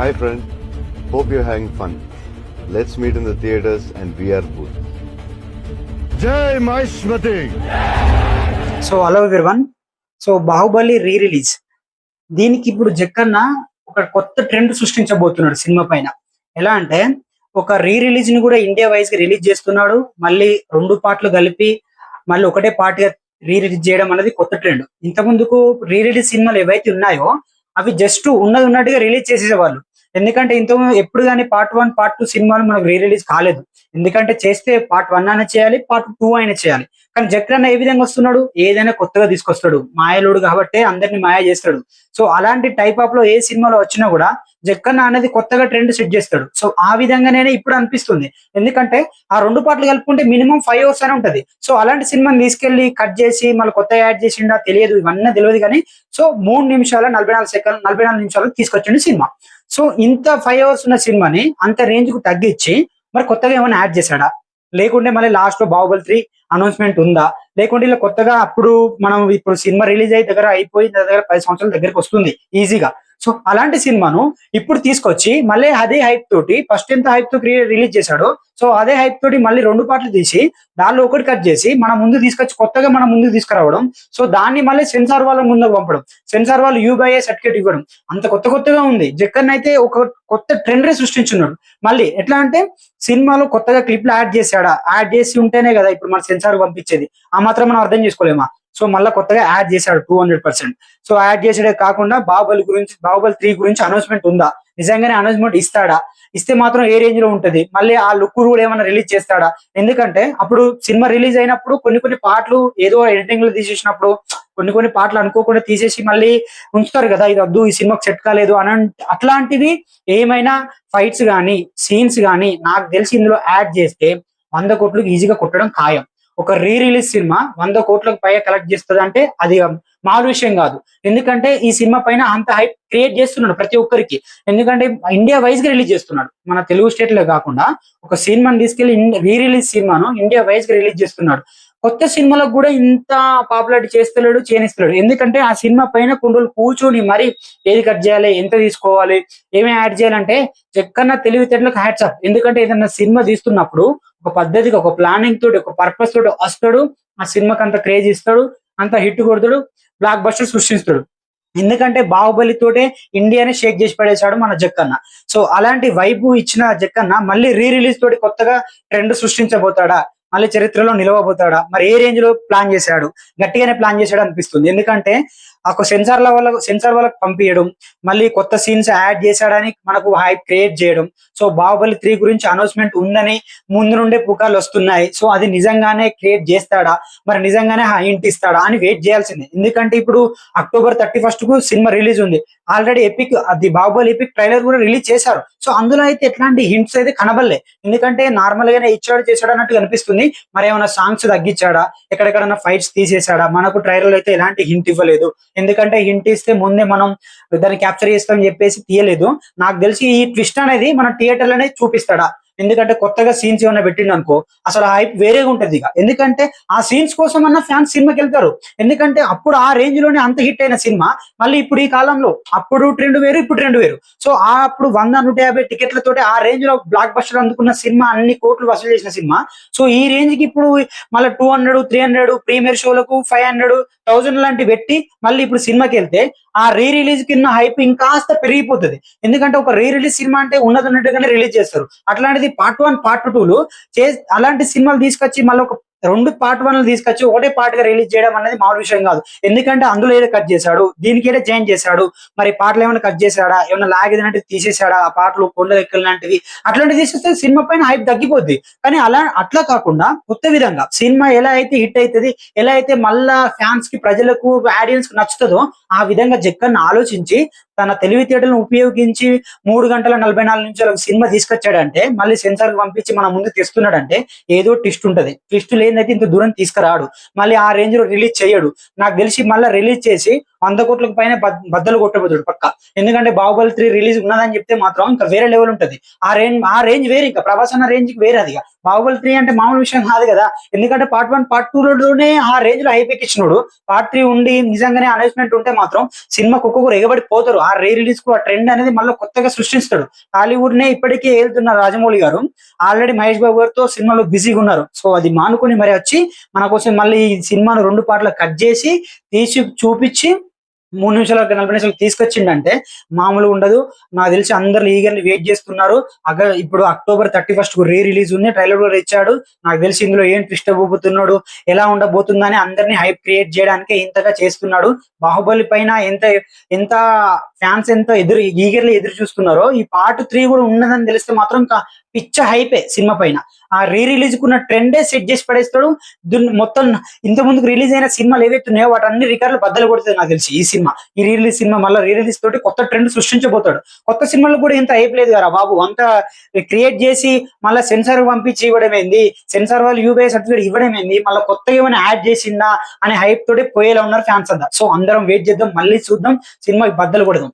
Hi, friend. Hope you're having fun. Let's meet in the theaters and VR booth. జై Mahishmati so hello one so Baahubali re-release దీనికి ఇప్పుడు జక్కన్న ఒక కొత్త trend సృష్టించబోతున్నాడు cinema పైన. ఎలా అంటే ఒక రీ రిలీజ్ని కూడా ఇండియా వైజ్గా రిలీజ్ చేస్తున్నాడు. మళ్ళీ రెండు పాటలు కలిపి మళ్ళీ ఒకటే పార్ట్గా రీ రిలీజ్ చేయడం అనేది కొత్త ట్రెండ్ ఇంత ముందుకు రీ రిలీజ్ సినిమాలు ఏవైతే ఉన్నాయో అవి జస్ట్ ఉన్నది ఉన్నట్టుగా రిలీజ్ చేసేసేవాళ్ళు. ఎందుకంటే ఇంత ఎప్పుడు కానీ పార్ట్ వన్ పార్ట్ టూ సినిమాలు మనకు రీ రిలీజ్ కాలేదు. ఎందుకంటే చేస్తే పార్ట్ వన్ అయినా చేయాలి పార్ట్ టూ అయినా చేయాలి. కానీ జక్రన్న ఏ విధంగా వస్తున్నాడు? ఏదైనా కొత్తగా తీసుకొస్తాడు. మాయలుడు కాబట్టి అందరిని మాయ చేస్తాడు. సో అలాంటి టైప్ ఆఫ్లో ఏ సినిమాలో వచ్చినా కూడా జక్కన్న అనేది కొత్తగా ట్రెండ్ సెట్ చేస్తాడు. సో ఆ విధంగానే ఇప్పుడు అనిపిస్తుంది. ఎందుకంటే ఆ రెండు పాటలు కలుపుకుంటే మినిమం ఫైవ్ అవర్స్ అని ఉంటది. సో అలాంటి సినిమాని తీసుకెళ్ళి కట్ చేసి మళ్ళీ కొత్త యాడ్ చేసిండా తెలియదు ఇవన్నీ తెలియదు కానీ సో మూడు నిమిషాల నలభై నాలుగు సెకండ్ నలభై నాలుగు నిమిషాలు తీసుకొచ్చిండు సినిమా. సో ఇంత ఫైవ్ అవర్స్ ఉన్న సినిమాని అంత రేంజ్కు తగ్గించి మరి కొత్తగా ఏమైనా యాడ్ చేశాడా? లేకుంటే మళ్ళీ లాస్ట్లో బాహుబలి త్రీ అనౌన్స్మెంట్ ఉందా? లేకుంటే ఇలా కొత్తగా అప్పుడు మనం ఇప్పుడు సినిమా రిలీజ్ అయ్యి దగ్గర అయిపోయి దగ్గర పది సంవత్సరాల దగ్గరకు వస్తుంది ఈజీగా సో అలాంటి సినిమాను ఇప్పుడు తీసుకొచ్చి మళ్ళీ అదే హైప్ తోటి ఫస్ట్ ఎంత హైప్తో రిలీజ్ చేశాడో సో అదే హైప్ తోటి మళ్ళీ రెండు పాటలు తీసి దానిలో ఒకటి కట్ చేసి మన ముందు తీసుకొచ్చి కొత్తగా మన ముందుకు తీసుకురావడం సో దాన్ని మళ్ళీ సెన్సార్ వాళ్ళ ముందుకు పంపడం సెన్సార్ వాళ్ళు యూబైఏ సర్టిఫికేట్ ఇవ్వడం అంత కొత్త కొత్తగా ఉంది. జక్కన్ అయితే ఒక కొత్త ట్రెండ్ సృష్టించున్నాడు. మళ్ళీ ఎట్లా అంటే సినిమాలో కొత్తగా క్లిప్లు యాడ్ చేశాడా? యాడ్ చేసి ఉంటేనే కదా ఇప్పుడు మన సెన్సార్ పంపించేది. ఆ మాత్రం మనం అర్థం చేసుకోలేమా? సో మళ్ళీ కొత్తగా యాడ్ చేశాడు two hundred percent so add చేసాడే కాకుండా బాహుబలి గురించి బాహుబలి త్రీ గురించి అనౌన్స్మెంట్ ఉందా? నిజంగానే అనౌన్స్మెంట్ ఇస్తాడా? ఇస్తే మాత్రం ఏ రేంజ్లో ఉంటది? మళ్ళీ ఆ లుక్ కూడా ఏమైనా రిలీజ్ చేస్తాడా? ఎందుకంటే అప్పుడు సినిమా రిలీజ్ అయినప్పుడు కొన్ని కొన్ని పాటలు ఏదో ఎడిటింగ్లో తీసేసినప్పుడు కొన్ని కొన్ని పాటలు అనుకోకుండా తీసేసి మళ్ళీ ఉంచుతారు కదా ఇది వద్దు ఈ సినిమాకి సెట్ కాలేదు అని అట్లాంటివి ఏమైనా ఫైట్స్ కానీ సీన్స్ కానీ నాకు తెలిసి ఇందులో యాడ్ చేస్తే వంద కోట్లకు ఈజీగా కొట్టడం ఖాయం. ఒక రీ రిలీజ్ సినిమా వంద కోట్లకు పైగా కలెక్ట్ చేస్తుంది అంటే అది మామూలు విషయం కాదు. ఎందుకంటే ఈ సినిమా పైన అంత హైప్ క్రియేట్ చేస్తున్నాడు ప్రతి ఒక్కరికి. ఎందుకంటే ఇండియా వైజ్గా రిలీజ్ చేస్తున్నాడు. మన తెలుగు స్టేట్లో కాకుండా ఒక సినిమాని తీసుకెళ్ళి రీ రిలీజ్ సినిమాను ఇండియా వైజ్గా రిలీజ్ చేస్తున్నాడు. కొత్త సినిమాలకు కూడా ఇంత పాపులారిటీ చేస్తలేడు చేయనిస్తలేడు ఎందుకంటే ఆ సినిమా పైన కొన్ని కూర్చొని మరి ఏది కట్ చేయాలి ఎంత తీసుకోవాలి ఏమేమి యాడ్ చేయాలంటే ఎక్కడన్నా తెలివితేటలకు హ్యాట్స్ అప్ ఎందుకంటే ఏదైనా సినిమా తీస్తున్నప్పుడు ఒక పద్ధతిగా ఒక ప్లానింగ్ తోటి ఒక పర్పస్ తోటి వస్తాడు ఆ సినిమాకి అంత క్రేజ్ ఇస్తాడు అంత హిట్ కొడతాడు బ్లాక్ బస్టర్ సృష్టిస్తాడు. ఎందుకంటే బాహుబలి తోటే ఇండియాని షేక్ చేసి పడేశాడు మన జక్కన్న సో అలాంటి వైపు ఇచ్చిన జక్కన్న మళ్ళీ రీ రిలీజ్ తోటి కొత్తగా ట్రెండ్ సృష్టించబోతాడా? మళ్ళీ చరిత్రలో నిలవబోతాడా? మరి ఏ రేంజ్లో ప్లాన్ చేశాడు? గట్టిగానే ప్లాన్ చేశాడు అనిపిస్తుంది ఎందుకంటే ఒక సెన్సార్ల వల్ల సెన్సార్ వాళ్ళకి పంపించడం మళ్ళీ కొత్త సీన్స్ యాడ్ చేశాడని మనకు హైప్ క్రియేట్ చేయడం. సో బాహుబలి త్రీ గురించి అనౌన్స్మెంట్ ఉందని ముందు నుండే పుకార్లు వస్తున్నాయి. సో అది నిజంగానే క్రియేట్ చేస్తాడా? మరి నిజంగానే హింట్ ఇస్తాడా? అని వెయిట్ చేయాల్సిందే. ఎందుకంటే ఇప్పుడు అక్టోబర్ థర్టీ ఫస్ట్కు సినిమా రిలీజ్ ఉంది. ఆల్రెడీ ఎపిక్ అది బాహుబలి ఎపిక్ ట్రైలర్ కూడా రిలీజ్ చేశారు. సో అందులో అయితే ఎట్లాంటి హింట్స్ అయితే కనబడలే. ఎందుకంటే నార్మల్ గానే ఇచ్చాడు చేశాడు అన్నట్టు కనిపిస్తుంది. మరి ఏమైనా సాంగ్స్ తగ్గించాడా? ఎక్కడెక్కడన్నా ఫైట్స్ తీసేశాడా? మనకు ట్రైలర్ అయితే ఎలాంటి హింట్ ఇవ్వలేదు. ఎందుకంటే హింట్ ఇస్తే ముందే మనం దాన్ని క్యాప్చర్ చేస్తామని చెప్పేసి తీయలేదు. నాకు తెలిసి ఈ ట్విస్ట్ అనేది మన థియేటర్లోనే చూపిస్తాడా? ఎందుకంటే కొత్తగా సీన్స్ ఏమైనా పెట్టిండు అనుకో అసలు ఆ హైప్ వేరేగా ఉంటది ఇక. ఎందుకంటే ఆ సీన్స్ కోసం అన్న ఫ్యాన్స్ సినిమాకి వెళ్తారు. ఎందుకంటే అప్పుడు ఆ రేంజ్లోనే అంత హిట్ అయిన సినిమా మళ్ళీ ఇప్పుడు ఈ కాలంలో అప్పుడు ట్రెండ్ వేరు ఇప్పుడు ట్రెండ్ వేరు. సో ఆ అప్పుడు వంద నూట యాభై టికెట్లతోటి ఆ రేంజ్లో బ్లాక్ బస్టర్ అందుకున్న సినిమా అన్ని కోట్లు వసూలు చేసిన సినిమా సో ఈ రేంజ్కి ఇప్పుడు మళ్ళీ two hundred three hundred premier షోలకు five hundred thousand లాంటివి పెట్టి మళ్ళీ ఇప్పుడు సినిమాకి వెళ్తే ఆ రీ రిలీజ్ కింద హైప్ ఇంకాస్త పెరిగిపోతుంది. ఎందుకంటే ఒక రీ రిలీజ్ సినిమా అంటే ఉన్నది ఉన్నట్టుగానే రిలీజ్ చేస్తారు. అట్లాంటిది పార్ట్ వన్ పార్ట్ టూలు చే అలాంటి సినిమాలు తీసుకొచ్చి మళ్ళీ ఒక రెండు పార్ట్ వన్ తీసుకొచ్చి ఒకటే పార్ట్గా రిలీజ్ చేయడం అనేది మామూలు విషయం కాదు. ఎందుకంటే అందులో ఏదో కట్ చేశాడు దీనికి ఏదో జాయిన్ చేశాడు మరి పాటలు ఏమైనా కట్ చేశాడా ఏమైనా లాగ్ ఏదైనా తీసేశాడా ఆ పాటలు కొండ ఎక్కలు లాంటివి అట్లాంటివి తీసేస్తే సినిమా పైన హైప్ తగ్గిపోద్ది. కానీ అలా అట్లా కాకుండా కొత్త విధంగా సినిమా ఎలా అయితే హిట్ అవుతుంది ఎలా అయితే మళ్ళా ఫ్యాన్స్కి ప్రజలకు ఆడియన్స్కి నచ్చుతుందో ఆ విధంగా జక్కన్ ఆలోచించి తన తెలివితేటలను ఉపయోగించి మూడు గంటల నలభై నాలుగు నిమిషాలకు సినిమా తీసుకొచ్చాడంటే మళ్ళీ సెన్సార్ పంపించి మన ముందు తెస్తున్నాడంటే ఏదో ట్విస్ట్ ఉంటది. ట్విస్ట్ లేనిదైతే ఇంత దూరం తీసుకురాడు. మళ్ళీ ఆ రేంజ్లో రిలీజ్ చేయడు. నాకు తెలిసి మళ్ళీ రిలీజ్ చేసి వంద కోట్లకు పైన బద్దలు కొట్టబోతుడు పక్క. ఎందుకంటే బాహుబలి త్రీ రిలీజ్ ఉన్నదని చెప్తే మాత్రం ఇంకా వేరే లెవెల్ ఉంటది. ఆ రేంజ్ ఆ రేంజ్ వేరే ఇంకా. ప్రభాస్ అన్న రేంజ్ వేరే అది ఇక. బాహుబలి త్రీ అంటే మామూలు విషయం కాదు కదా. ఎందుకంటే పార్ట్ వన్ పార్ట్ టూ లోనే ఆ రేంజ్లో హైపీకి ఎక్కించినోడు పార్ట్ త్రీ ఉండి నిజంగానే అనౌన్స్మెంట్ ఉంటే మాత్రం సినిమా ఒక్కొక్కరు ఎగబడి పోతారు. ఆ రీ రిలీజ్కు ఆ ట్రెండ్ అనేది మళ్ళీ కొత్తగా సృష్టిస్తాడు. టాలీవుడ్ నే ఇప్పటికే వెళ్తున్న రాజమౌళి గారు ఆల్రెడీ మహేష్ బాబు గారితో సినిమాలో బిజీగా ఉన్నారు. సో అది మానుకొని మరి వచ్చి మన కోసం మళ్ళీ ఈ సినిమాను రెండు పాటలు కట్ చేసి తీసి చూపించి మూడు నిమిషాలు నలభై నిమిషాలు తీసుకొచ్చిండంటే మామూలు ఉండదు. నాకు తెలిసి అందరు ఈగర్లీ వెయిట్ చేస్తున్నారు. అక్కడ ఇప్పుడు అక్టోబర్ థర్టీ ఫస్ట్కు రీ రిలీజ్ ఉంది. ట్రైలర్ కూడా ఇచ్చాడు. నాకు తెలిసి ఇందులో ఏం ట్విస్ట్ అవ్వబోతున్నాడు ఎలా ఉండబోతుందని అందరినీ హైప్ క్రియేట్ చేయడానికి ఇంతగా చేస్తున్నాడు. బాహుబలి పైన ఎంత ఎంత ఫ్యాన్స్ ఎంత ఎదురు ఈగర్లీ ఎదురు చూస్తున్నారో ఈ పార్ట్ త్రీ కూడా ఉన్నదని తెలిస్తే మాత్రం ఇంకా పిచ్చ హైపే సినిమా పైన. ఆ రీ రిలీజ్ కున్న ట్రెండే సెట్ చేసి పడేస్తాడు. మొత్తం ఇంత ముందుకు రిలీజ్ అయిన సినిమాలు ఏవైతున్నాయో వాటి అన్ని రికార్డులు బద్దలు కొడుతుంది నాకు తెలిసి ఈ సినిమా. ఈ రీ రిలీజ్ సినిమా మళ్ళీ రీ రిలీజ్ తోటి కొత్త ట్రెండ్ సృష్టించబోతాడు. కొత్త సినిమాలు కూడా ఇంత హైప్ లేదు కదా బాబు. అంత క్రియేట్ చేసి మళ్ళీ సెన్సార్ పంపించి ఇవ్వడం ఏంది? సెన్సార్ వాళ్ళు యూబీఐ సర్టిఫికేట్ ఇవ్వడం ఏంది? మళ్ళీ కొత్తగా ఏమైనా యాడ్ చేసిందా? అనే హైప్ తోటి పోయేలా ఉన్నారు ఫ్యాన్స్ అంతా. సో అందరం వెయిట్ చేద్దాం. మళ్ళీ చూద్దాం. సినిమాకి బద్దలు కొడదాం.